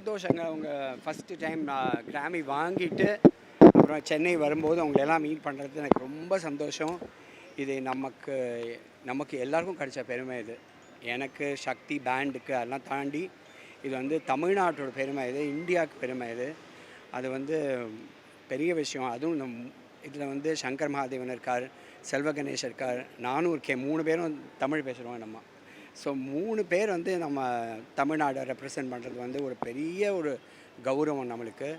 சந்தோஷங்க. அவங்க first time நான் கிராமி வாங்கிட்டு அப்புறம் சென்னை வரும்போது அவங்களெல்லாம் மீட் பண்ணுறது எனக்கு ரொம்ப சந்தோஷம். இது நமக்கு நமக்கு எல்லாருக்கும் கிடைச்ச பெருமை இது. எனக்கு சக்தி பேண்டுக்கு அதெல்லாம் தாண்டி இது வந்து தமிழ்நாட்டோட பெருமை இது இந்தியாவுக்கு பெருமை இது. அது வந்து பெரிய விஷயம். அதுவும் நம் இதில் வந்து சங்கர் மகாதேவன் இருக்கார் செல்வ கணேஷ் இருக்கார் நானும் இருக்கேன் மூணு பேரும் தமிழ் பேசுகிறோம் நம்ம. ஸோ மூணு பேர் வந்து நம்ம தமிழ்நாடை ரெப்ரசன்ட் பண்ணுறது வந்து ஒரு பெரிய ஒரு கௌரவம் நம்மளுக்கு.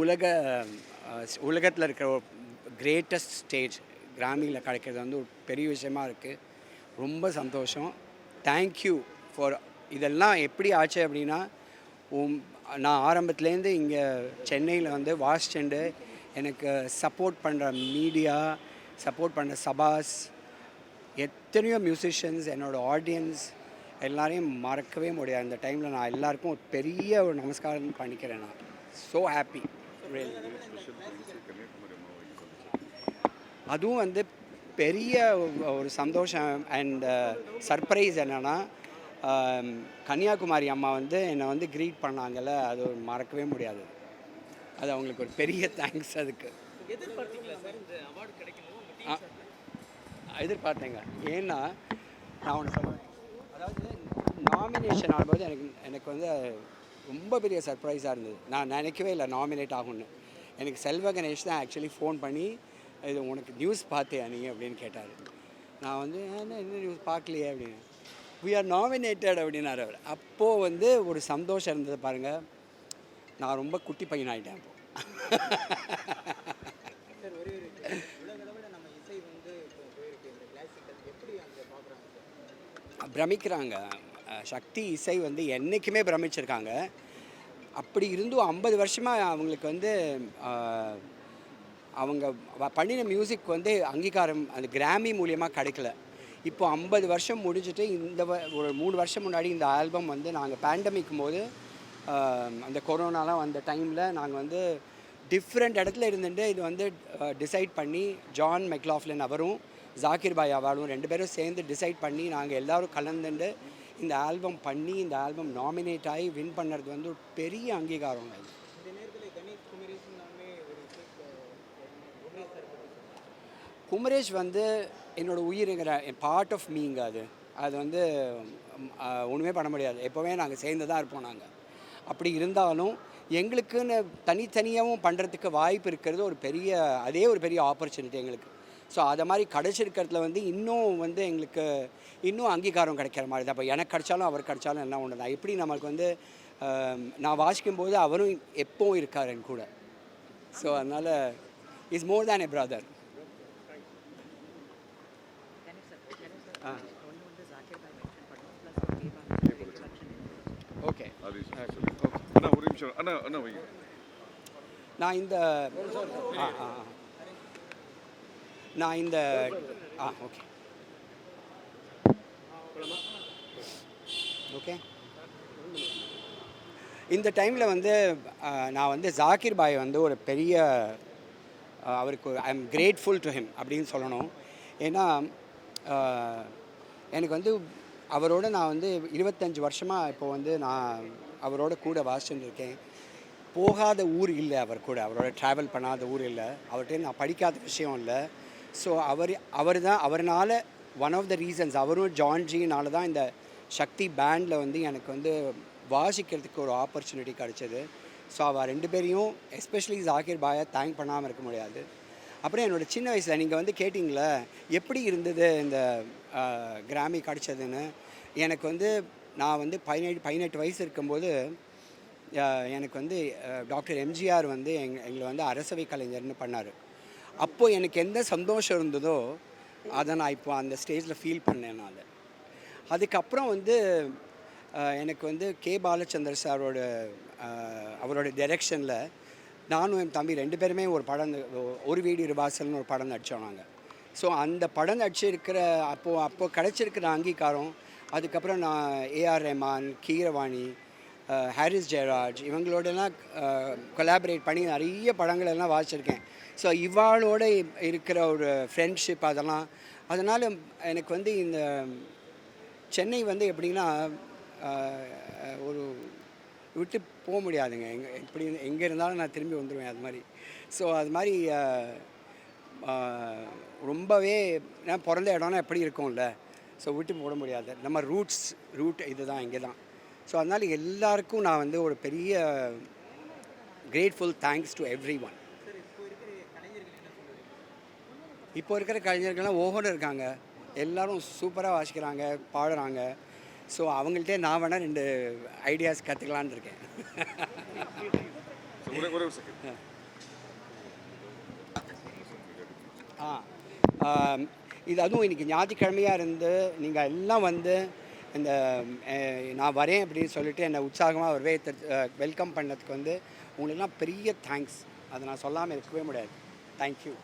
உலக உலகத்தில் இருக்கிற ஒரு கிரேட்டஸ்ட் ஸ்டேஜ் கிராமியில் கிடைக்கிறது வந்து ஒரு பெரிய விஷயமா இருக்குது ரொம்ப சந்தோஷம். தேங்க்யூ ஃபார் இதெல்லாம் எப்படி ஆச்சு அப்படின்னா உம் நான் ஆரம்பத்துலேருந்து இங்கே சென்னையில் வந்து வாசிச்சுண்டு எனக்கு சப்போர்ட் பண்ணுற மீடியா சப்போர்ட் பண்ணுற சபாஸ் எத்தனையோ மியூசிஷியன்ஸ் என்னோடய ஆடியன்ஸ் எல்லாரையும் மறக்கவே முடியாது. அந்த டைமில் நான் எல்லாருக்கும் ஒரு பெரிய ஒரு நமஸ்காரம் பண்ணிக்கிறேன் நான். ஸோ ஹாப்பி அதுவும் வந்து பெரிய ஒரு சந்தோஷம் அண்ட் சர்ப்ரைஸ் என்னென்னா கன்னியாகுமரி அம்மா வந்து என்னை வந்து க்ரீட் பண்ணாங்கல்ல அது மறக்கவே முடியாது. அது அவங்களுக்கு ஒரு பெரிய தேங்க்ஸ் அதுக்கு. எதிர்பார்த்தேங்க. ஏன்னா நான் ஒன்று சொல்கிறேன் அதாவது நாமினேஷன் ஆகும்போது எனக்கு எனக்கு வந்து ரொம்ப பெரிய சர்ப்ரைஸாக இருந்தது. நான் நினைக்கவே இல்லை நாமினேட் ஆகும்னு. எனக்கு செல்வ கணேஷ் தான் ஆக்சுவலி ஃபோன் பண்ணி இது உனக்கு நியூஸ் பார்த்தியா நீ? அப்படின்னு கேட்டார். நான் வந்து என்ன என்ன நியூஸ் பார்க்கலையே? அப்படின்னு. வி ஆர் நாமினேட்டட் அப்படின்னாரு அவர். அப்போது வந்து ஒரு சந்தோஷம் இருந்தது பாருங்கள் நான் ரொம்ப குட்டி பையன் ஆகிட்டேன் அப்போது சார் ஒரே ஒரு உலக அளவில் நம்ம இசை வந்து இப்போ போயிருக்கு இந்த கிளாசிக்கல் எப்படி அங்கே பார்க்குறாங்க சார் பிரமிக்கிறாங்க. சக்தி இசை வந்து என்றைக்குமே பிரமிச்சிருக்காங்க. அப்படி இருந்தும் ஐம்பது வருஷமாக அவங்களுக்கு வந்து அவங்க பண்ணின மியூசிக் வந்து அங்கீகாரம் அந்த கிராமி மூலியமாக கிடைக்கல. இப்போ ஐம்பது வருஷம் முடிஞ்சிட்டு இந்த வ- ஒரு மூணு வருஷம் முன்னாடி இந்த ஆல்பம் வந்து நாங்கள் பேண்டமிக்கும் போது அந்த கொரோனாலாம் வந்த டைமில் நாங்கள் வந்து டிஃப்ரெண்ட் இடத்துல இருந்துட்டு இது வந்து டிசைட் பண்ணி ஜான் மெக்லாஃப்லின் அவரும் ஜாகிர் பாய் அவார்டும் ரெண்டு பேரும் சேர்ந்து டிசைட் பண்ணி நாங்கள் எல்லாரும் கலந்துட்டு இந்த ஆல்பம் பண்ணி இந்த ஆல்பம் நாமினேட் ஆகி வின் பண்ணுறது வந்து ஒரு பெரிய அங்கீகாரம் அது. குமரேஷ் வந்து என்னோட உயிருங்கிற பார்ட் ஆஃப் மீங்க அது. அது வந்து ஒன்றுமே பண்ண முடியாது. எப்போவுமே நாங்கள் சேர்ந்து தான் இருப்போம் நாங்கள் அப்படி இருந்தாலும் எங்களுக்குன்னு தனித்தனியாகவும் பண்ணுறதுக்கு வாய்ப்பு இருக்கிறது ஒரு பெரிய அதே ஒரு பெரிய ஆப்பர்ச்சுனிட்டி எங்களுக்கு. ஸோ அதை மாதிரி கிடச்சிருக்கிறதுல வந்து இன்னும் வந்து எங்களுக்கு இன்னும் அங்கீகாரம் கிடைக்கிற மாதிரி தான். இப்போ எனக்கு கிடைச்சாலும் அவர் கிடைச்சாலும் எல்லாம் ஒன்று தான் எப்படி நம்மளுக்கு வந்து நான் வாசிக்கும்போது அவரும் எப்பவும் இருக்கார் என் கூட. ஸோ அதனால் is more than a brother okay. அண்ணா ஒரு நிமிஷம். அண்ணா அண்ணா நான் இந்த ஆ ஆ. நான் இந்த ஆ ஓகே ஓகே இந்த டைமில் வந்து நான் வந்து ஜாகிர் பாய் வந்து ஒரு பெரிய அவருக்கு I am grateful to him அப்படின்னு சொல்லணும். ஏன்னா எனக்கு வந்து அவரோட நான் வந்து இருபத்தஞ்சி வருஷமாக இப்போ வந்து நான் அவரோட கூட வாசிச்சுட்டு போகாத ஊர் இல்லை அவர் கூட. அவரோட ட்ராவல் பண்ணாத ஊர் இல்லை. அவர்கிட்ட நான் படிக்காத விஷயம் இல்லை. ஸோ அவர் அவர் தான் அவர்னால் ஒன் ஆஃப் த ரீசன்ஸ் அவரும் ஜான்ஜினால தான் இந்த சக்தி பேண்டில் வந்து எனக்கு வந்து வாசிக்கிறதுக்கு ஒரு ஆப்பர்ச்சுனிட்டி கிடச்சிது. ஸோ அவள் ரெண்டு பேரையும் எஸ்பெஷலி ஜாகிர் பாயை தேங்க் பண்ணாமல் இருக்க முடியாது. அப்புறம் என்னோட சின்ன வயசில் நீங்கள் வந்து கேட்டிங்களே எப்படி இருந்தது இந்த கிராமி கிடச்சதுன்னு? எனக்கு வந்து நான் வந்து பதினெட்டு பதினெட்டு வயசு இருக்கும்போது எனக்கு வந்து டாக்டர் எம்ஜிஆர் வந்து எங் எங்களை வந்து அரசவை கலைஞர்னு பண்ணார். அப்போது எனக்கு எந்த சந்தோஷம் இருந்ததோ அதை நான் இப்போ அந்த ஸ்டேஜில் ஃபீல் பண்ணேன் நான். அதை அதுக்கப்புறம் வந்து எனக்கு வந்து கே பாலச்சந்தர் சாரோட அவரோட டைரெக்ஷனில் நானும் என் தம்பி ரெண்டு பேருமே ஒரு படம் ஒரு வீடு ரிவாசல்னு ஒரு படம் நடித்தோம் நாங்கள் ஸோ அந்த படம் நடிச்சிருக்கிற அப்போது அப்போது கிடச்சிருக்கிற அங்கீகாரம் அதுக்கப்புறம் நான் ஏஆர் ரஹ்மான் கீரவாணி ஹாரிஸ் ஜெயராஜ் இவங்களோடலாம் கொலாபரேட் பண்ணி நிறைய படங்கள் எல்லாம் வாசிச்சிருக்கேன். ஸோ இவாளோட இருக்கிற ஒரு ஃப்ரெண்ட்ஷிப் அதெல்லாம் அதனால் எனக்கு வந்து இந்த சென்னை வந்து எப்படின்னா ஒரு விட்டு போக முடியாதுங்க. எங்கே எப்படி எங்கே இருந்தாலும் நான் திரும்பி வந்துடுவேன் அது மாதிரி. ஸோ அது மாதிரி ரொம்பவே நான் பிறந்த இடம்னா எப்படி இருக்கும்ல? ஸோ விட்டு போட முடியாது. நம்ம ரூட்ஸ் ரூட் இதுதான் இங்கே தான் ஸோ அதனால் எல்லாருக்கும் நான் வந்து ஒரு பெரிய grateful thanks to everyone இப்போ இருக்கிற கலைஞர்கள்லாம் ஓஹோன்னு இருக்காங்க. எல்லாரும் சூப்பராக வாசிக்கிறாங்க பாடுறாங்க. ஸோ அவங்கள்ட்டே நான் வேணால் ரெண்டு ஐடியாஸ் கற்றுக்கலான்னு இருக்கேன். ஆ. இது அதுவும் இன்றைக்கி ஞாயிற்றுக்கிழமையாக இருந்து நீங்கள் எல்லாம் வந்து இந்த நான் வரேன் அப்படின்னு சொல்லிட்டு என்னை உற்சாகமாக வரவே வெல்கம் பண்ணதுக்கு வந்து உங்களுக்கெல்லாம் பெரிய தேங்க்ஸ் அதை நான் சொல்லாமல் இருக்கவே முடியாது. தேங்க்யூ